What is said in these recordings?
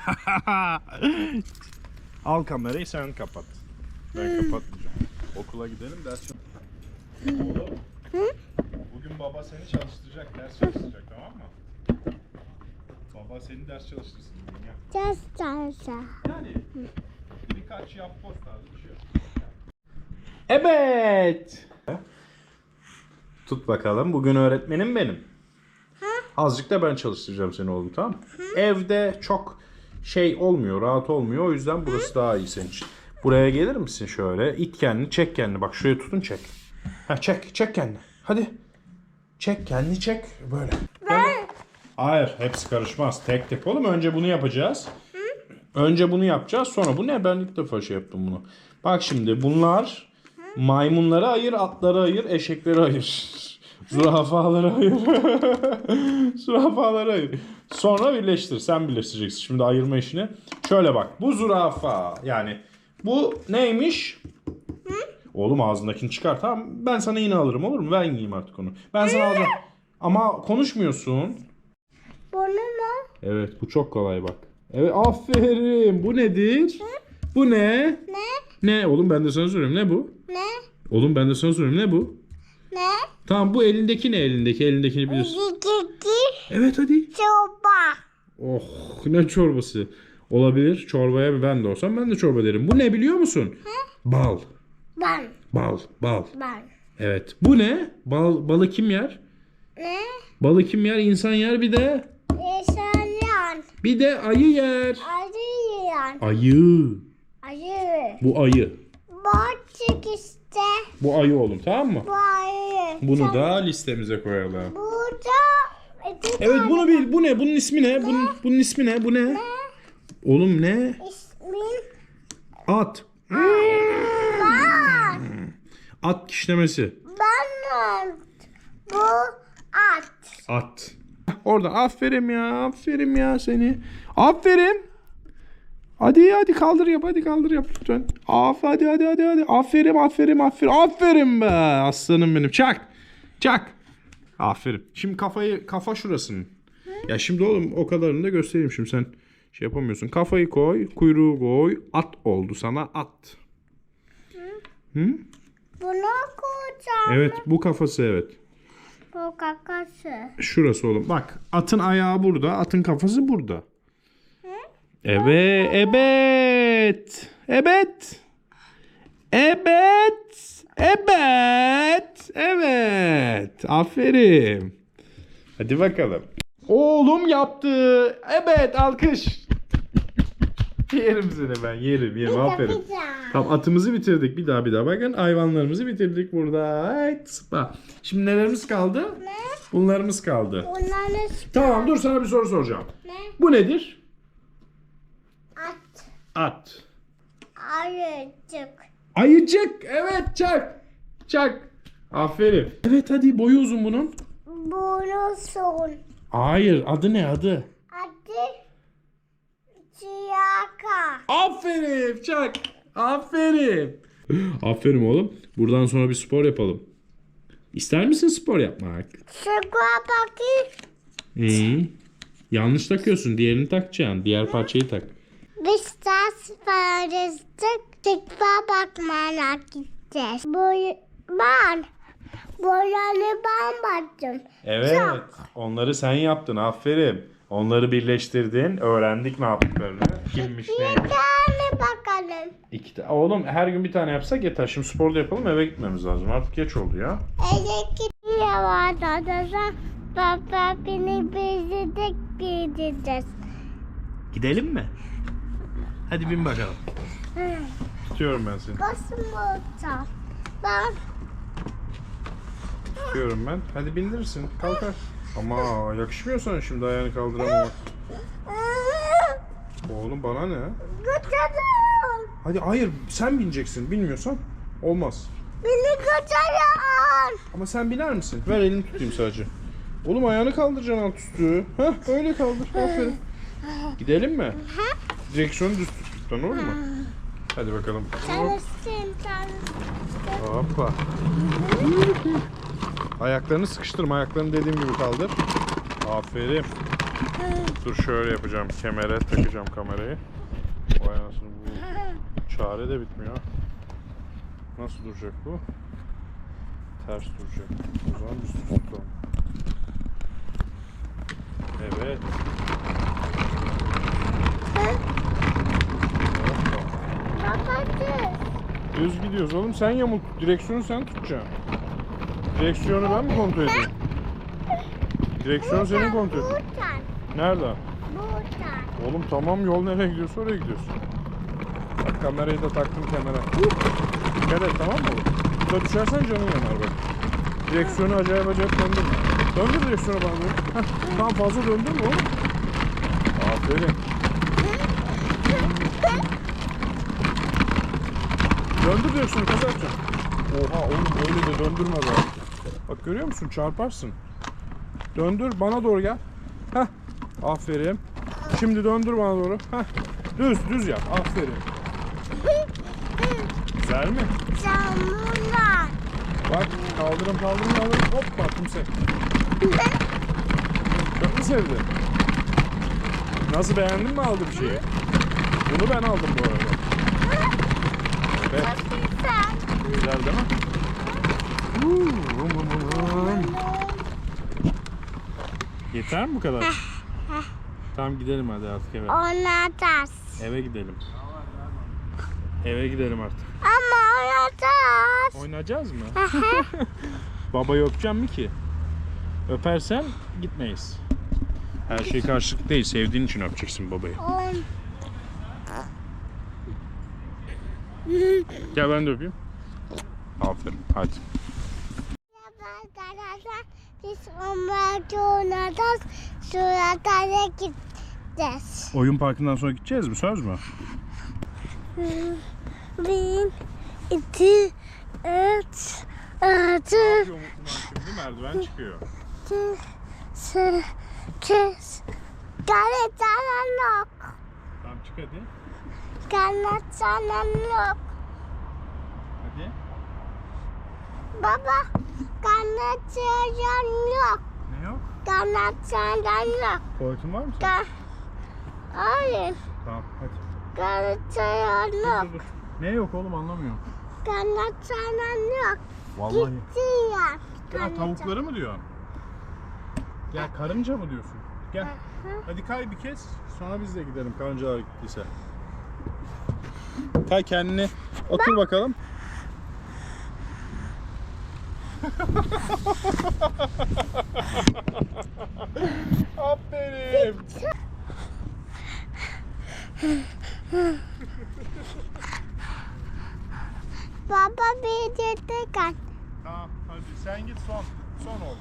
Al kamerayı sen kapat. Ben kapatmayacağım. Okula gidelim ders çalış. Oğlum. Bugün baba seni çalıştıracak, ders çalıştıracak tamam mı? Baba seni ders çalıştırsın bugün ya. Just salsa. Yani birkaç yap post tarzı bir şey. Evet. Tut bakalım. Bugün öğretmenim benim. Azıcık da ben çalıştıracağım seni oğlum tamam mı? Evde çok şey olmuyor, rahat olmuyor. O yüzden burası daha iyi senin için. Buraya gelir misin şöyle? İt kendini, çek kendini. Bak şuraya tutun çek. Ha çek, çek kendini. Hadi. Çek kendini çek. Böyle. Böyle. Hayır, hepsi karışmaz. Tek tek oğlum. Önce bunu yapacağız. Önce bunu yapacağız. Sonra bu ne? Ben ilk defa şey yaptım bunu. Bak şimdi bunlar maymunları ayır, atları ayır, eşekleri ayır. Zürafaları ayır. Zürafaları ayır. Sonra birleştir. Sen birleştireceksin şimdi ayırma işini. Şöyle bak. Bu zürafa. Yani bu neymiş? Oğlum ağzındakini çıkar tamam. Ben sana yine alırım olur mu? Ben yiyeyim artık onu. Ben sana alacağım. Ama konuşmuyorsun. Bunu mu? Evet bu çok kolay bak. Evet aferin. Bu nedir? Bu ne? Ne? Ne? Oğlum ben de sana soruyorum. Ne bu? Ne? Oğlum ben de sana soruyorum. Ne bu? Ne? Tamam bu elindeki ne elindeki? Elindekini biliyorsun. Evet hadi. çorba. Oh ne çorbası. Olabilir. Çorbaya ben de olsam ben de çorba derim. Bu ne biliyor musun? Bal. Ben. Bal. Bal. Ben. Evet. Bu ne? Bal, balı kim yer? Ne? Balı kim yer? İnsan yer bir de. Yaşayan. Bir de ayı yer. Arıyan. Ayı. Ayı. Bu ayı. Boğaçık işte. Bu ayı oğlum tamam mı? Bu ayı. Bunu da listemize koyalım. Burada Evet tane bunu bil. Bu ne? Bunun ismi ne? Bunun, bunun ismi ne? Bu ne? Oğlum ne? ismin At. var. At kişnemesi. Ben bu at. At. Orada aferin ya. Aferin ya seni. Aferin. Hadi hadi kaldır yap hadi kaldır yap lütfen. Af hadi hadi hadi hadi. Aferin aferin aferin. Aferin be aslanım benim. Çak. Çak. Aferin. Şimdi kafayı kafa şurasının. Ya şimdi oğlum o kadarını da göstereyim şimdi sen şey yapamıyorsun. Kafayı koy, kuyruğu koy. At oldu sana at. Bunu koyacağım. Evet bu kafası evet. Bu kakası. Şurası oğlum. Bak atın ayağı burada, atın kafası burada. Evet, evet. Evet. Evet. Evet. Evet. Aferin. Hadi bakalım. Oğlum yaptı. Evet, alkış. Yerim seni ben, yerim, yerim. Aferin. Tamam atımızı bitirdik. Bir daha bir daha bakın. Hayvanlarımızı bitirdik burada. Evet, sıpa. Şimdi nelerimiz kaldı? Ne? Bunlarımız kaldı. Onları Tamam dur sana bir soru soracağım. ne? Bu nedir? At. At. Ayıcık. Ayıcık. Evet çak. Çak. Aferin. Evet hadi boyu uzun bunun. Bunu son. Hayır adı ne adı? Adı Çiyaka. Aferin çak. Aferin. Aferin oğlum. Buradan sonra bir spor yapalım. İster misin spor yapmak? Sıkma bakayım. İyi. Yanlış takıyorsun. Diğerini takacaksın. Diğer parçayı tak. Biz tas parastık. Sıkma bakmaya gideceğiz. Bu ben. Boyalı ben baktım. Evet. Onları sen yaptın. Aferin. Onları birleştirdin. Öğrendik ne yaptıklarını. Kimmiş Bir neymiş. tane bakalım. İki ta- Oğlum her gün bir tane yapsak yeter. Şimdi sporda yapalım eve gitmemiz lazım. Artık geç oldu ya. Elektrik var odada. Baba beni bezirdik gideceğiz. Gidelim mi? Hadi bin bakalım. Tutuyorum ben seni. Basın olacağım. Ben Tutuyorum ben. Hadi bindirirsin. Kalkar. Ama yakışmıyor sana şimdi ayağını kaldıramamak. Oğlum bana ne? Götürün. Hadi hayır sen bineceksin. Bilmiyorsan olmaz. Beni götürün. Ama sen biner misin? Ver elini tutayım sadece. Oğlum ayağını kaldıracaksın alt üstü. Heh öyle kaldır. Aferin. Gidelim mi? Direksiyonu düz tut lütfen olur mu? Hadi bakalım. Hop. Çalışsın. Hoppa. Ayaklarını sıkıştırma. Ayaklarını dediğim gibi kaldır. Aferin. Dur şöyle yapacağım. Kemere takacağım kamerayı. Vay anasını bu çare de bitmiyor. Nasıl duracak bu? Ters duracak. O zaman biz tutalım. Evet. Hoppa. Babacığım. Düz gidiyoruz oğlum. Sen yamuk. Direksiyonu sen tutacaksın. Direksiyonu ben mi kontrol edeyim? Direksiyonu senin kontrol edeyim. Buradan. Nereden? Buradan. Oğlum tamam yol nereye gidiyorsa oraya gidiyorsun. Bak kamerayı da taktım kenara. Dikkat et tamam mı oğlum? Burada düşersen canın yanar bak. Direksiyonu acayip acayip döndürme. Döndür direksiyonu bana tamam fazla döndürme oğlum. Aferin. Döndür direksiyonu kaza yapacaksın. Oha oğlum böyle de döndürme be. Bak görüyor musun çarparsın. Döndür bana doğru gel. Heh. Aferin. Şimdi döndür bana doğru. Heh. Düz düz yap. Aferin. Güzel mi? Camlar. Bak kaldırım kaldırım kaldırım. Hop baktım sen. Çok mu sevdin? Nasıl beğendin mi aldığım şeyi? Bunu ben aldım bu arada. Evet. Güzel. Değil mi? Vum, vum, vum. Yeter mi bu kadar? tamam gidelim hadi artık eve. Oynatacağız. Eve gidelim. Eve gidelim artık. Ama oynatacağız. Oynayacağız mı? Babayı öpeceğim mi ki? Öpersen gitmeyiz. Her şey karşılık değil. Sevdiğin için öpeceksin babayı. Gel ben de öpeyim. Aferin. Hadi. Arkadaşlar biz onlarla oynatacağız. Sonra da gideceğiz. Oyun parkından sonra gideceğiz mi? Söz mü? Bir, iki, üç, altı, Şimdi merdiven çıkıyor. sekiz. Canım yok. Tamam çık hadi. Canım yok. Hadi. Baba, canım yok. Ne yok? Canım yok. Tuvaletin var mı senin? Ga Hayır, Tamam hadi. canım yok. Dur, dur. Ne yok oğlum anlamıyorum. Canım yok. Vallahi. Gitti ya. Ya tavukları mı diyorsun? Ya karınca mı diyorsun? Gel. Hadi kay bir kez. Sonra biz de gidelim karıncalar gittiyse. Kay kendini. Otur bakalım. Aferin. Baba bir de kal. Tamam hadi sen git son. Son oğlum.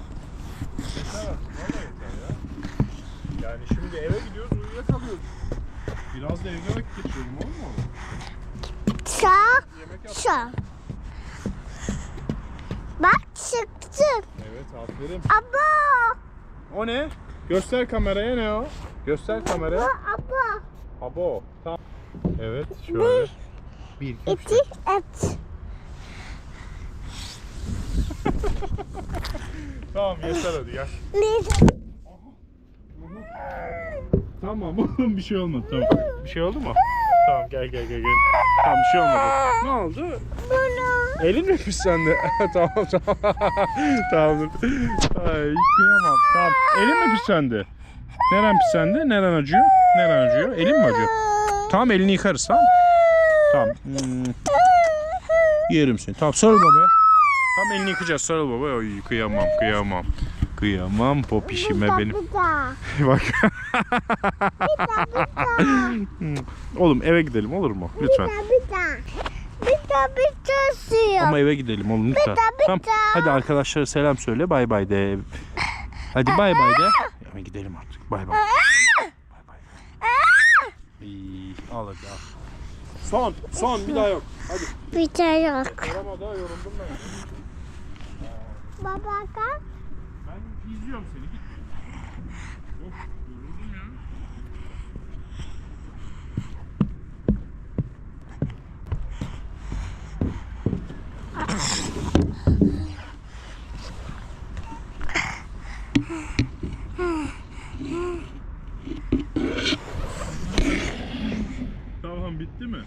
Yeter artık. Valla yeter ya. Yani şimdi eve gidiyoruz uyuyakalıyoruz. Biraz da evde vakit geçirelim olur mu? Sağ, Yemek yap. sağ. Bak çıktı. Evet aferin. Aba, O ne? Göster kameraya ne o? Göster kameraya. aba. Abo. Tamam. Evet şöyle. Bir, iki, üç, İki, dört. et. Tamam yeter hadi gel. Bir, Tamam oğlum bir şey olmadı tamam. Bir şey oldu mu? Tamam gel gel gel gel. Tamam bir şey olmadı. Ne oldu? bunu. Elin mi pis sende? tamam tamam. tamam. Ay kıyamam. Tamam. Elin mi pis sende? Neren pis sende? Neren acıyor? Neren acıyor? Elin mi acıyor? Tamam elini yıkarız tamam. Tamam. Hmm. Yerim seni. Tamam sarıl babaya. Tamam elini yıkayacağız sarıl babaya. Ay kıyamam kıyamam. Kıyamam popişime Bir benim. Bak. Oğlum eve gidelim olur mu? Lütfen. Bir daha suyu. Ama eve gidelim oğlum lütfen. Bir Tamam. daha. Hadi arkadaşlara selam söyle. Bay bay de. Hadi bay bay de. Ama gidelim artık. Bay bay. Bay bay. İyi, al hadi al. Son, son bir daha yok. Hadi. Bir daha yok. Daha yoruldum ben. Baba kal. İzliyorum seni git. Of yoruldum ya. tamam bitti mi?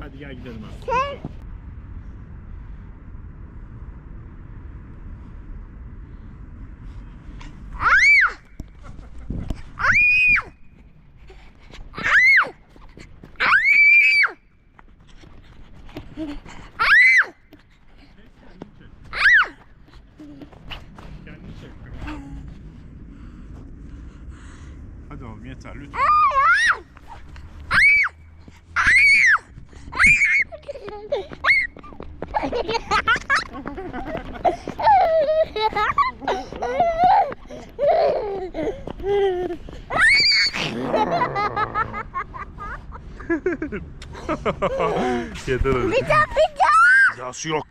Hadi gel gidelim artık. Yeter daha bir daha. Yası yok.